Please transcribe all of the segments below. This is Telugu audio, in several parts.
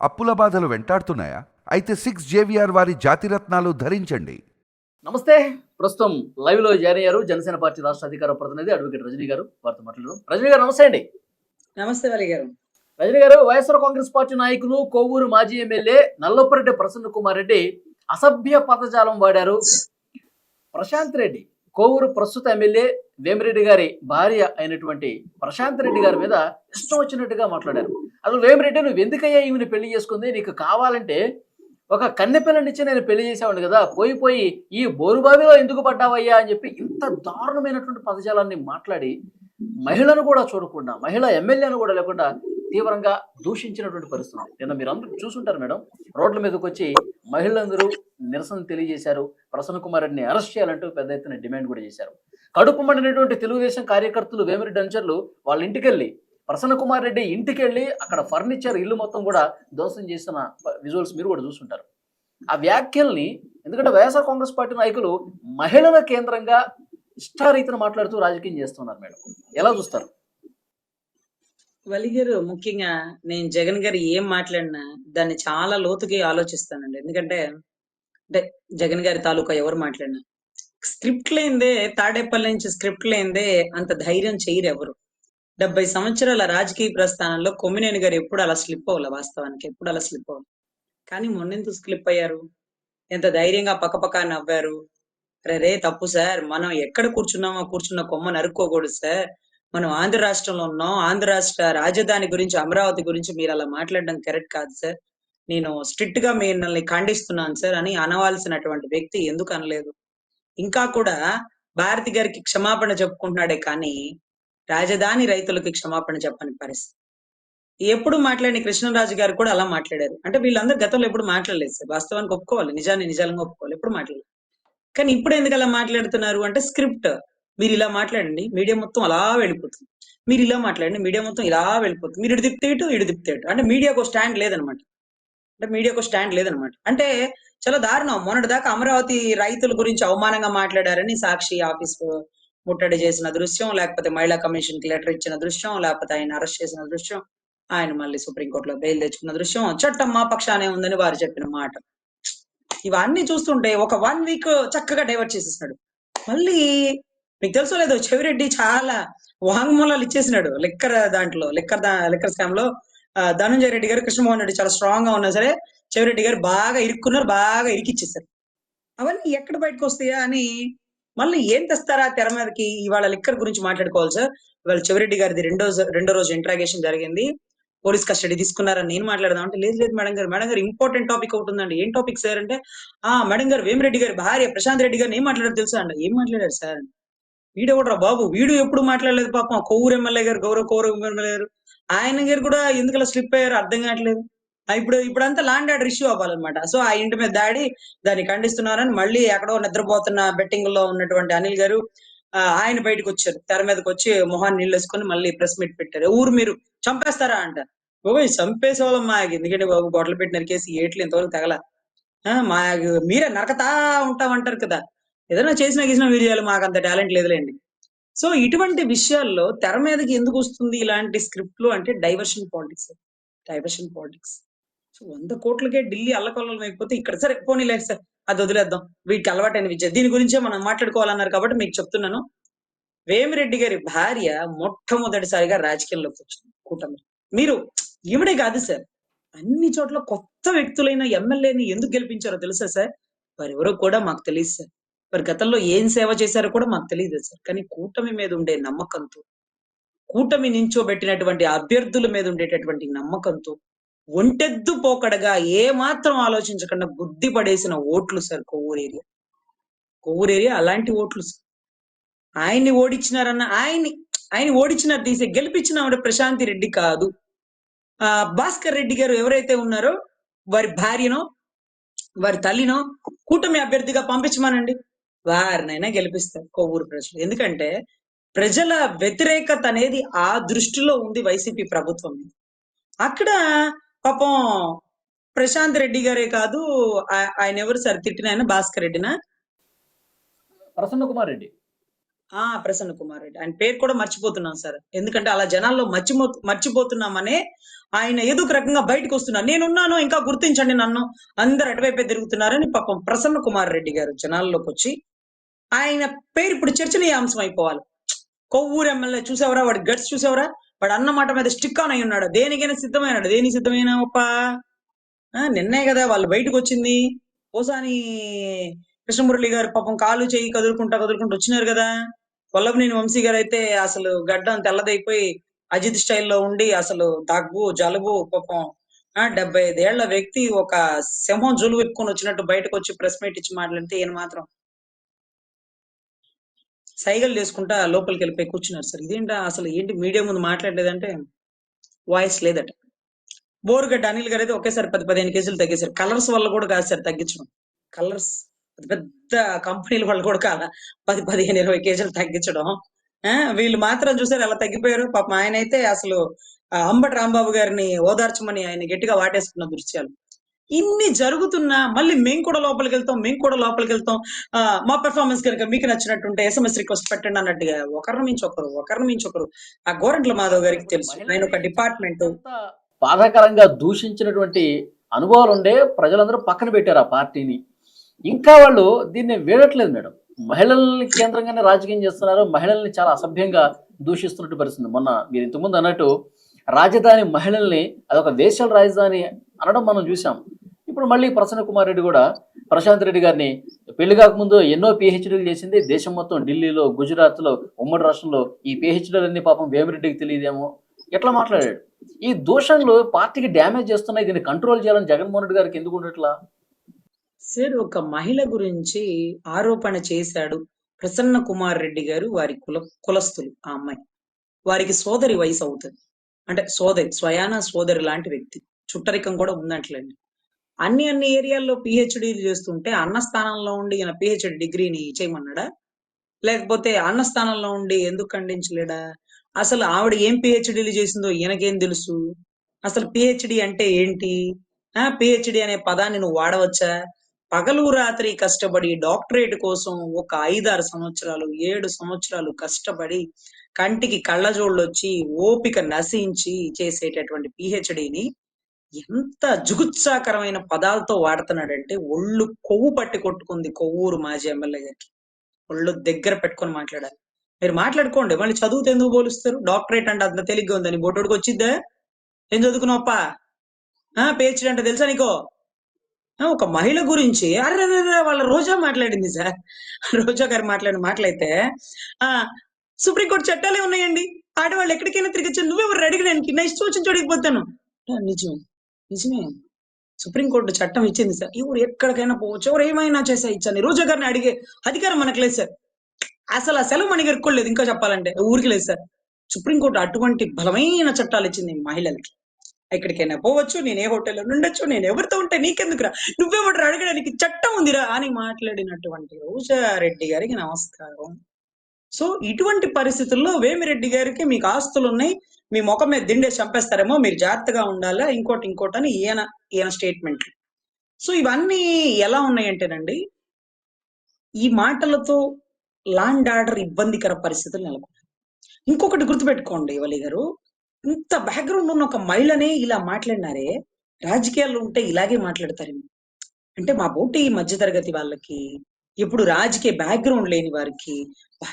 అప్పుల బాధలు వెంటాడుతున్నాయా? అయితే సిక్స్ జేవిఆర్ వారి జాతిరత్నాలు ధరించండి. నమస్తే. ప్రస్తుతం లైవ్లో జాయిన్ అయ్యారు జనసేన పార్టీ రాష్ట్ర అధికార ప్రతినిధి అడ్వకేట్ రజనీ గారు. వారితో మాట్లాడదాం. రజనీ గారు నమస్తే అండి. నమస్తే వాలి గారు. రజనీ గారు వైఎస్ఆర్ కాంగ్రెస్ పార్టీ నాయకులు కొవ్వూరు మాజీ ఎమ్మెల్యే నల్లపురెడ్డి ప్రసన్న కుమార్ రెడ్డి అసభ్య పదజాలం వాడారు. ప్రశాంత్ రెడ్డి కోవూరు ప్రస్తుత ఎమ్మెల్యే వేమిరెడ్డి గారి భార్య అయినటువంటి ప్రశాంత్ రెడ్డి గారి మీద ఇష్టం వచ్చినట్టుగా మాట్లాడారు. అసలు వేమిరెడ్డి నువ్వు ఎందుకయ్యా ఈమెను పెళ్ళి చేసుకుంది? నీకు కావాలంటే ఒక కన్నెపిల్లనిచ్చి నేను పెళ్ళి చేసేవాడిని కదా. పోయి పోయి ఈ బోరుబావిలో ఎందుకు పడ్డావయ్యా? అని చెప్పి ఇంత దారుణమైనటువంటి పదజాలాన్ని మాట్లాడి మహిళను కూడా చూడకుండా మహిళ ఎమ్మెల్యేను కూడా లేకుండా తీవ్రంగా దూషించినటువంటి పరిస్థితి ఉంది. నిన్న మీరు అందరూ చూసుంటారు మేడం. రోడ్ల మీదకి వచ్చి మహిళలందరూ నిరసన తెలియజేశారు. ప్రసన్న కుమార్ రెడ్డిని అరెస్ట్ చేయాలంటూ పెద్ద ఎత్తున డిమాండ్ కూడా చేశారు. కడుపు మండినటువంటి తెలుగుదేశం కార్యకర్తలు వేమిరెడ్డి అంచర్లు వాళ్ళ ఇంటికి వెళ్ళి ప్రసన్న కుమార్ రెడ్డి ఇంటికి వెళ్ళి అక్కడ ఫర్నిచర్ ఇల్లు మొత్తం కూడా ధ్వంసం చేసిన విజువల్స్ మీరు కూడా చూసుంటారు. ఆ వ్యాఖ్యల్ని ఎందుకంటే వైఎస్ఆర్ కాంగ్రెస్ పార్టీ నాయకులు మహిళల కేంద్రంగా ఇష్టారీతిని మాట్లాడుతూ రాజకీయం చేస్తున్నారు మేడం. ఎలా చూస్తారు? వలి గారు ముఖ్యంగా నేను జగన్ గారు ఏం మాట్లాడినా దాన్ని చాలా లోతుకి ఆలోచిస్తానండి. ఎందుకంటే అంటే జగన్ గారి తాలూకా ఎవరు మాట్లాడినా. స్క్రిప్ట్ లేనిదే తాడేపల్లి నుంచి స్క్రిప్ట్ లేనిదే అంత ధైర్యం చేయరు ఎవరు. డెబ్బై సంవత్సరాల రాజకీయ ప్రస్థానంలో కొమ్మినేని గారు ఎప్పుడు అలా స్లిప్ అవ్వాలి వాస్తవానికి ఎప్పుడు అలా స్లిప్ అవ్వాలి. కానీ మొన్నెందుకు స్లిప్ అయ్యారు? ఎంత ధైర్యంగా పక్కపక్క నవ్వారు? రే రే తప్పు సార్ మనం ఎక్కడ కూర్చున్నామో కూర్చున్న కొమ్మ నరుక్కోకూడదు సార్. మనం ఆంధ్ర రాష్ట్రంలో ఉన్నాం. ఆంధ్ర రాష్ట్ర రాజధాని గురించి అమరావతి గురించి మీరు అలా మాట్లాడడం కరెక్ట్ కాదు సార్. నేను స్ట్రిక్ట్గా మిమ్మల్ని ఖండిస్తున్నాను సార్ అని అనవలసినటువంటి వ్యక్తి ఎందుకు అనలేదు? ఇంకా కూడా భారతి గారికి క్షమాపణ చెప్పుకుంటున్నాడే కానీ రాజధాని రైతులకి క్షమాపణ చెప్పని పరిస్థితి. ఎప్పుడు మాట్లాడిన కృష్ణరాజు గారు కూడా అలా మాట్లాడారు. అంటే వీళ్ళందరూ గతంలో ఎప్పుడు మాట్లాడలేదు సార్. వాస్తవానికి ఒప్పుకోవాలి. నిజాన్ని నిజంగా ఒప్పుకోవాలి. ఎప్పుడు మాట్లాడలేదు. కానీ ఇప్పుడు ఎందుకు అలా మాట్లాడుతున్నారు అంటే స్క్రిప్ట్ మీరు ఇలా మాట్లాడండి మీడియా మొత్తం అలా వెళ్ళిపోతుంది. మీరు ఇలా మాట్లాడండి మీడియా మొత్తం ఇలా వెళ్ళిపోతుంది. మీరు ఇటు తిప్పితే ఇటు ఇటు తిప్పితే ఇటు. అంటే మీడియాకు స్టాండ్ లేదనమాట. అంటే మీడియాకు స్టాండ్ లేదనమాట. అంటే చాలా దారుణం. మొన్నటి దాకా అమరావతి రైతుల గురించి అవమానంగా మాట్లాడారని సాక్షి ఆఫీస్ ముట్టడి చేసిన దృశ్యం లేకపోతే మహిళా కమిషన్కి లెటర్ ఇచ్చిన దృశ్యం లేకపోతే ఆయన అరెస్ట్ చేసిన దృశ్యం ఆయన మళ్ళీ సుప్రీంకోర్టులో బెయిల్ తెచ్చుకున్న దృశ్యం. చట్టం మా పక్షానే ఉందని వారు చెప్పిన మాట. ఇవన్నీ చూస్తుంటే ఒక వన్ వీక్ చక్కగా డైవర్ట్ చేసేసినాడు మళ్ళీ మీకు తెలుసో లేదో చెవిరెడ్డి చాలా వాంగ్మూలాలు ఇచ్చేసినాడు. లెక్కర్ దాంట్లో లెక్కర్ దా- లెక్కర్ స్కామ్లో ధనంజయ రెడ్డి గారు కృష్ణమోహన్ రెడ్డి చాలా స్ట్రాంగ్గా ఉన్నా సరే చెవిరెడ్డి గారు బాగా ఇరుక్కున్నారు బాగా ఇరికిచ్చేసారు అవన్నీ ఎక్కడ బయటకు వస్తాయా అని మళ్ళీ ఏం తెస్తారా తెర మీదకి? ఇవాళ లిక్కర్ గురించి మాట్లాడుకోవాలి సార్. ఇవాళ చెవిరెడ్డి గారిది రెండో రెండో రోజు ఇంట్రాగేషన్ జరిగింది. పోలీస్ కస్టడీ తీసుకున్నారని నేను మాట్లాడదాం అంటే లేదు లేదు మేడం గారు మేడం గారు ఇంపార్టెంట్ టాపిక్ ఒకటి ఉందండి. ఏం టాపిక్ సార్ అంటే ఆ మేడం గారు వేమిరెడ్డి గారి భార్య ప్రశాంత్ రెడ్డి గారిని ఏం మాట్లాడారు తెలుసా అండి? ఏం మాట్లాడారు సార్? వీడు ఎవడరా బాబు. వీడు ఎప్పుడు మాట్లాడలేదు పాపం. కొవ్వూరు ఎమ్మెల్యే గారు గౌరవ కౌరవ ఎమ్మెల్యే గారు ఆయన గారు కూడా ఎందుకు స్లిప్ అయ్యారు అర్థం కావట్లేదు. ఇప్పుడు ఇప్పుడంతా లాండ్ ఆర్డర్ ఇష్యూ అవ్వాలన్నమాట. సో ఆ ఇంటి మీద దాడి దాన్ని ఖండిస్తున్నారని మళ్ళీ ఎక్కడో నిద్రపోతున్న బెట్టింగ్లో ఉన్నటువంటి అనిల్ గారు ఆ, ఆయన బయటకు వచ్చారు. తెర మీదకి వచ్చి మొహాన్ని నీళ్ళు వేసుకొని మళ్ళీ ప్రెస్ మీట్ పెట్టారు. ఊరు మీరు చంపేస్తారా అంట బాబు చంపేసేవాళ్ళం వాళ్ళం ఎందుకంటే బాబు గొడవలు పెట్టి నరికేసి ఏట్లు ఇంతవరకు తగల. ఆ, మా మీరే నరకతా ఉంటామంటారు కదా. ఏదైనా చేసినా గీసినా మీరు చేయాలి మాకు అంత టాలెంట్ లేదులేండి. సో ఇటువంటి విషయాల్లో తెర మీదకి ఎందుకు వస్తుంది ఇలాంటి స్క్రిప్ట్లు అంటే diversion politics diversion politics. So వంద కోట్లకే ఢిల్లీ అల్లకొల్లం అయిపోతే ఇక్కడ సరే పోనీ లేదు సార్ అది వదిలేద్దాం. వీటికి అలవాటైన విద్య. దీని గురించే మనం మాట్లాడుకోవాలన్నారు కాబట్టి మీకు చెప్తున్నాను. వేమిరెడ్డి గారి భార్య మొట్టమొదటిసారిగా రాజకీయంలోకి వచ్చింది కూటమి. మీరు ఈవిడే కాదు సార్ అన్ని చోట్ల కొత్త వ్యక్తులైన ఎమ్మెల్యేని ఎందుకు గెలిపించారో తెలుసా సార్? వారెవరో కూడా మాకు తెలియదు సార్. వారి గతంలో ఏం సేవ చేశారో కూడా మాకు తెలియదు సార్. కానీ కూటమి మీద ఉండే నమ్మకంతో కూటమి నించోబెట్టినటువంటి అభ్యర్థుల మీద ఉండేటటువంటి నమ్మకంతో ఒంటెద్దు పోకడగా ఏ మాత్రం ఆలోచించకుండా బుద్ధి పడేసిన ఓట్లు sir Kovvur area. Kovvur area అలాంటి ఓట్లు సార్. ఆయన్ని ఓడించినారన్న ఆయన్ని ఆయన ఓడించినారు తీసే గెలిపించిన ఆవిడ ప్రశాంతి రెడ్డి కాదు. ఆ భాస్కర్ రెడ్డి గారు ఎవరైతే ఉన్నారో వారి భార్యనో వారి తల్లినో కూటమి అభ్యర్థిగా పంపించమనండి. వారినైనా గెలిపిస్తారు కొవ్వూరు ప్రజలు. ఎందుకంటే ప్రజల వ్యతిరేకత అనేది ఆ దృష్టిలో ఉంది వైసీపీ ప్రభుత్వం మీద. అక్కడ పాపం ప్రశాంత్ రెడ్డి గారే కాదు ఆయన ఎవరు సార్? తిట్టిన ఆయన భాస్కర్ రెడ్డినా? ప్రసన్న కుమార్ రెడ్డి. ఆ ప్రసన్న కుమార్ రెడ్డి. ఆయన పేరు కూడా మర్చిపోతున్నాం సార్. ఎందుకంటే అలా జనాల్లో మర్చిపో మర్చిపోతున్నామనే ఆయన ఏదో ఒక రకంగా బయటకు వస్తున్నారు. నేనున్నాను ఇంకా గుర్తించండి నన్ను. అందరు అటువైపే తిరుగుతున్నారని పాపం ప్రసన్న కుమార్ రెడ్డి గారు జనాల్లోకి వచ్చి ఆయన పేరు ఇప్పుడు చర్చనీయాంశం అయిపోవాలి. కొవ్వూరు ఎమ్మెల్యే చూసావరా? వాడి గట్స్ చూసావరా? వాడు అన్నమాట మీద స్టిక్ ఆన్ అయి ఉన్నాడు దేనికైనా సిద్ధమైనాడు దేని సిద్ధమైన నిన్నే కదా వాళ్ళు బయటకు వచ్చింది. ఓసాని కృష్ణమురళి గారు పాపం కాలు చేయి కదులుకుంటా కదులుకుంటూ వచ్చినారు కదా. కొల్లభనేని వంశీ గారు అయితే అసలు గడ్డం తెల్లదైపోయి అజిత్ స్టైల్లో ఉండి అసలు దగ్గు జలుబు పాపం ఆ డెబ్బై ఐదేళ్ళ వ్యక్తి ఒక సింహం జులు పెట్టుకొని వచ్చినట్టు బయటకు వచ్చి ప్రెస్ మీట్ ఇచ్చి మాట్లాడితే ఈయన మాత్రం సైగలు చేసుకుంటా లోపలికి వెళ్ళిపోయి కూర్చున్నారు సార్. ఇదేంటా అసలు ఏంటి మీడియా ముందు మాట్లాడలేదంటే వాయిస్ లేదట. బోరుగడ్డ అనిల్ గారు అయితే ఒకేసారి పది పదిహేను కేజీలు తగ్గేశారు. కలర్స్ వల్ల కూడా కాదు సార్ తగ్గించడం. కలర్స్ పెద్ద పెద్ద కంపెనీల వల్ల కూడా కాదా? పది పదిహేను ఇరవై కేజీలు తగ్గించడం. వీళ్ళు మాత్రం చూసారు ఎలా తగ్గిపోయారు. పాపం ఆయన అయితే అసలు అంబటి రాంబాబు గారిని ఓదార్చమని ఆయన గట్టిగా వాటేసుకున్న దృశ్యాలు. ఇన్ని జరుగుతున్నా మళ్ళీ మేము కూడా లోపలికి వెళ్తాం మేము కూడా లోపలికి వెళ్తాం. మా పెర్ఫార్మెన్స్ కనుక మీకు నచ్చినట్టుంటే ఎస్ఎంఎస్ రిక్వెస్ట్ పెట్టండి అన్నట్టుగా ఒకరిని మించి ఒకరు ఒకరిని మించి ఒకరు. ఆ గోరంట్ల మాధవ్ గారికి తెలుసు. నేను ఒక డిపార్ట్మెంట్ బాధాకరంగా దూషించినటువంటి అనుభవాలు ఉండే ప్రజలందరూ పక్కన పెట్టారు ఆ పార్టీని. ఇంకా వాళ్ళు దీన్ని వేడట్లేదు మేడం. మహిళల్ని కేంద్రంగానే రాజకీయం చేస్తున్నారు. మహిళల్ని చాలా అసభ్యంగా దూషిస్తున్నట్టు పరిస్థితుంది మొన్న మీరు ఇంతకుముందు అన్నట్టు రాజధాని మహిళల్ని అదొక దేశాల రాజధాని అనడం మనం చూసాం ఇప్పుడు మళ్ళీ ప్రసన్న కుమార్ రెడ్డి కూడా ప్రశాంత్ రెడ్డి గారిని పెళ్ళి కాకముందు ఎన్నో పిహెచ్డీలు చేసింది. దేశం మొత్తం ఢిల్లీలో గుజరాత్లో ఉమ్మడి రాష్ట్రంలో ఈ పిహెచ్డీలన్నీ పాపం వేమిరెడ్డికి తెలియదేమో. ఎట్లా మాట్లాడాడు? ఈ దూషణలు పార్టీకి డ్యామేజ్ చేస్తున్నాయి. దీన్ని కంట్రోల్ చేయాలని జగన్మోహన్ రెడ్డి గారికి ఎందుకు ఉండట్లా? సార్ ఒక మహిళ గురించి ఆరోపణ చేశాడు ప్రసన్న కుమార్ రెడ్డి గారు వారి కుల కులస్తులు ఆ అమ్మాయి. వారికి సోదరి వయసు అవుతుంది. అంటే సోదరి స్వయాన సోదరి లాంటి వ్యక్తి. చుట్టరికం కూడా ఉందంటలేండి. అన్ని అన్ని ఏరియాల్లో పిహెచ్డీలు చేస్తుంటే అన్న స్థానంలో ఉండి ఈయన పిహెచ్డి డిగ్రీని చేయమన్నాడా లేకపోతే అన్న స్థానంలో ఉండి ఎందుకు ఖండించలేడా? అసలు ఆవిడ ఏం పిహెచ్డీలు చేసిందో ఈయనకేం తెలుసు? అసలు పిహెచ్డి అంటే ఏంటి? ఆ పిహెచ్డి అనే పదాన్ని నువ్వు వాడవచ్చా? పగలు రాత్రి కష్టపడి డాక్టరేట్ కోసం ఒక ఐదారు సంవత్సరాలు ఏడు సంవత్సరాలు కష్టపడి కంటికి కళ్ళజోళ్ళు వచ్చి ఓపిక నశించి చేసేటటువంటి పిహెచ్డిని ఎంత జుగుత్సాకరమైన పదాలతో వాడుతున్నాడంటే ఒళ్ళు కొవ్వు పట్టి కొట్టుకుంది కొవ్వూరు మాజీ ఎమ్మెల్యే గారికి. ఒళ్ళు దగ్గర పెట్టుకొని మాట్లాడాలి. మీరు మాట్లాడుకోండి. మళ్ళీ చదువుతో ఎందుకు పోలుస్తారు? డాక్టరేట్ అంటే అంత తేలిగ్గా ఉందని బొట్టోడికి వచ్చిద్దా? ఏం చదువుకున్నావప్పా? పిహెచ్డి అంటే తెలుసా నీకో? ఒక మహిళ గురించి. అరే వాళ్ళ రోజా మాట్లాడింది సార్. రోజా గారు మాట్లాడిన మాటలైతే ఆ సుప్రీంకోర్టు చట్టాలే ఉన్నాయండి. ఆడవాళ్ళు ఎక్కడికైనా తిరిగచ్చు నువ్వెవరు అడిగినానికి నా ఇష్టం వచ్చిన చూడకపోతాను పోతాను. నిజమే. సుప్రీంకోర్టు చట్టం ఇచ్చింది సార్. ఎవరు ఎక్కడికైనా పోవచ్చు. ఎవరు ఏమైనా చేసా ఇచ్చాను. రోజా గారిని అడిగే అధికారం మనకు లేదు సార్. అసలు ఆ సెలవు మనకి ఎరుకోలేదు ఇంకా చెప్పాలంటే. ఊరికి లేదు సార్. సుప్రీంకోర్టు అటువంటి బలమైన చట్టాలు ఇచ్చింది మహిళలకి. ఎక్కడికైనా పోవచ్చు. నేను ఏ హోటల్లో ఉండొచ్చు. నేను ఎవరితో ఉంటే నీకెందుకురా? నువ్వేమంటారు అడగడానికి చట్టం ఉందిరా అని మాట్లాడినటువంటి రోజారెడ్డి గారికి నమస్కారం. సో ఇటువంటి పరిస్థితుల్లో వేమిరెడ్డి గారికి మీకు ఆస్తులు ఉన్నాయి మీ ముఖం మీద దిండే చంపేస్తారేమో మీరు జాగ్రత్తగా ఉండాలా? ఇంకోటి ఇంకోటి అని ఈయన ఈయన స్టేట్మెంట్ సో ఇవన్నీ ఎలా ఉన్నాయంటేనండి ఈ మాటలతో లాండ్ ఆర్డర్ ఇబ్బందికర పరిస్థితులు నెలకొన్నాయి. ఇంకొకటి గుర్తుపెట్టుకోండి ఇవలి గారు. ఇంత బ్యాక్గ్రౌండ్ ఉన్న ఒక మహిళనే ఇలా మాట్లాడినారే రాజకీయాల్లో ఉంటే ఇలాగే మాట్లాడతారేమో. అంటే మా బోటి మధ్యతరగతి వాళ్ళకి ఇప్పుడు రాజకీయ బ్యాక్గ్రౌండ్ లేని వారికి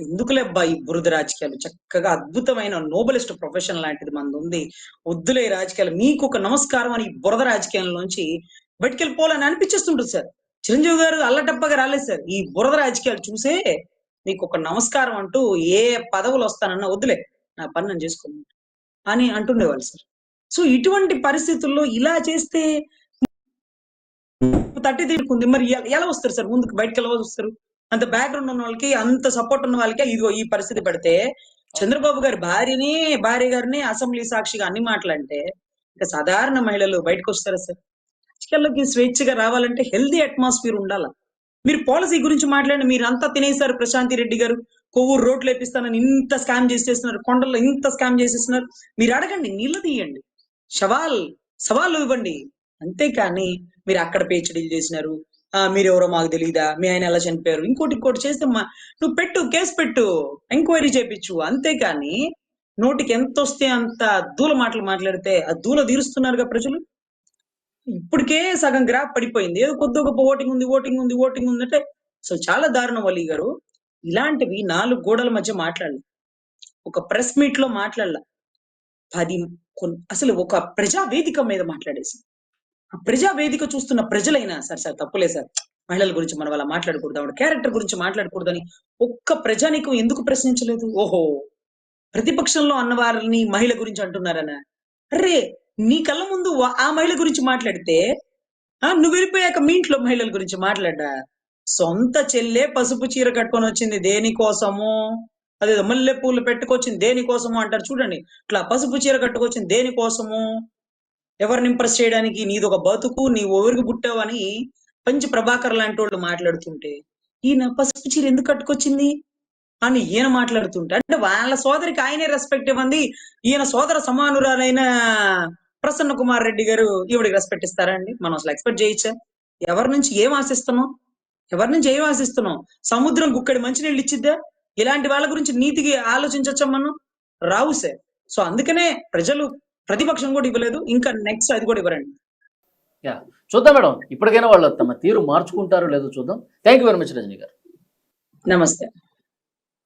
ఎందుకులేబ్బా ఈ బురద రాజకీయాలు? చక్కగా అద్భుతమైన నోబెలిస్ట్ ప్రొఫెషన్ లాంటిది మనది ఉంది వద్దులే రాజకీయాలు. మీకు ఒక నమస్కారం అని ఈ బురద రాజకీయాల్లోంచి బయటికెళ్ళిపోవాలని అనిపించేస్తుంటుంది సార్. చిరంజీవి గారు అల్లటప్పగా రాలేదు సార్. ఈ బురద రాజకీయాలు చూసే మీకు ఒక నమస్కారం అంటూ ఏ పదవులు వస్తానన్నా వద్దులే నా పని నేను చేసుకోను అని అంటుండేవాళ్ళు సార్. సో ఇటువంటి పరిస్థితుల్లో ఇలా చేస్తే తట్టి తీరుకుంది మరి ఎలా వస్తారు సార్? ముందుకు బయటకు ఎలా వస్తారు? అంత బ్యాక్గ్రౌండ్ ఉన్న వాళ్ళకి అంత సపోర్ట్ ఉన్న వాళ్ళకి ఇదిగో ఈ పరిస్థితి పడితే చంద్రబాబు గారి భార్యని భార్య గారిని అసెంబ్లీ సాక్షిగా అన్ని మాటలంటే ఇంకా సాధారణ మహిళలు బయటకు వస్తారా సార్? రాజకీయాల్లోకి స్వేచ్ఛగా రావాలంటే హెల్దీ అట్మాస్ఫియర్ ఉండాలా? మీరు పాలసీ గురించి మాట్లాడిన మీరు అంతా తినేశారు ప్రశాంతి రెడ్డి గారు. కొవ్వు రోడ్లు వేపిస్తానని ఇంత స్కామ్ చేసేస్తున్నారు. కొండల్లో ఇంత స్కామ్ చేసేస్తున్నారు. మీరు అడగండి నీళ్ళు తీయండి సవాల్ సవాళ్ళు ఇవ్వండి. అంతేకాని మీరు అక్కడ పిహెచ్డీలు చేసినారు. ఆ ఎవరో మాకు తెలియదా మీ ఆయన ఎలా చనిపోయారు? ఇంకోటి ఇంకోటి చేస్తే మా నువ్వు పెట్టు కేసు పెట్టు ఎంక్వైరీ చేపించు అంతేకాని నోటికి ఎంత వస్తే అంత దూల మాటలు మాట్లాడితే ఆ దూల తీరుస్తున్నారుగా ప్రజలు? ఇప్పటికే సగం గ్రాఫ్ పడిపోయింది. ఏదో కొద్ది గొప్ప ఓటింగ్ ఉంది ఓటింగ్ ఉంది ఓటింగ్ ఉంది అంటే సో చాలా దారుణం వల్లి గారు. ఇలాంటివి నాలుగు గోడల మధ్య మాట్లాడాలి. ఒక ప్రెస్ మీట్లో మాట్లాడలా. పది అసలు ఒక ప్రజా వేదిక మీద మాట్లాడేసి. ప్రజా వేదిక చూస్తున్న ప్రజలైనా సార్ సార్ తప్పులే సార్. మహిళల గురించి మనం అలా మాట్లాడకూడదు. ఆవిడ క్యారెక్టర్ గురించి మాట్లాడకూడదని ఒక్క ప్రజానికం ఎందుకు ప్రశ్నించలేదు? ఓహో! ప్రతిపక్షంలో అన్నవారిని మహిళ గురించి అంటున్నారనా? అరే నీ కళ్ళ ముందు ఆ మహిళ గురించి మాట్లాడితే ఆ నువ్వు వెళ్ళిపోయాక మీ ఇంట్లో మహిళల గురించి మాట్లాడా సొంత చెల్లే పసుపు చీర కట్టుకొని వచ్చింది దేనికోసము? అదే మల్లె పూలు పెట్టుకొచ్చింది దేనికోసము అంటారు చూడండి. ఇట్లా పసుపు చీర కట్టుకొచ్చింది దేనికోసము? ఎవరిని ఇంప్రెస్ చేయడానికి నీది ఒక బతుకు నీ ఎవరికి పుట్టావని పంచి ప్రభాకర్ లాంటి వాళ్ళు మాట్లాడుతుంటే ఈయన పసుపు చీర ఎందుకు కట్టుకొచ్చింది అని ఈయన మాట్లాడుతుంటే అంటే వాళ్ళ సోదరికి ఆయనే రెస్పెక్ట్ ఇవ్వండి ఈయన సోదర సమానురాలైన ప్రసన్న కుమార్ రెడ్డి గారు ఈవిడికి రెస్పెక్ట్ ఇస్తారా అండి? మనం అసలు ఎక్స్పెక్ట్ చేయొచ్చా? ఎవరి నుంచి ఏం ఆశిస్తున్నాం? ఎవరి నుంచి ఏం ఆశిస్తున్నాం? సముద్రం గుక్కడి మంచినీళ్ళు ఇచ్చిద్దా? ఇలాంటి వాళ్ళ గురించి నీతికి ఆలోచించచ్చా మనం? రావు సార్. సో అందుకనే ప్రజలు ప్రతిపక్షం కూడా ఇవ్వలేదు ఇంకా నెక్స్ట్ అది కూడా ఇవ్వరండి. చూద్దాం మేడం. ఇప్పటికైనా వాళ్ళు తమ తీరు మార్చుకుంటారో లేదో చూద్దాం. Thank you very much Rajani garu. నమస్తే.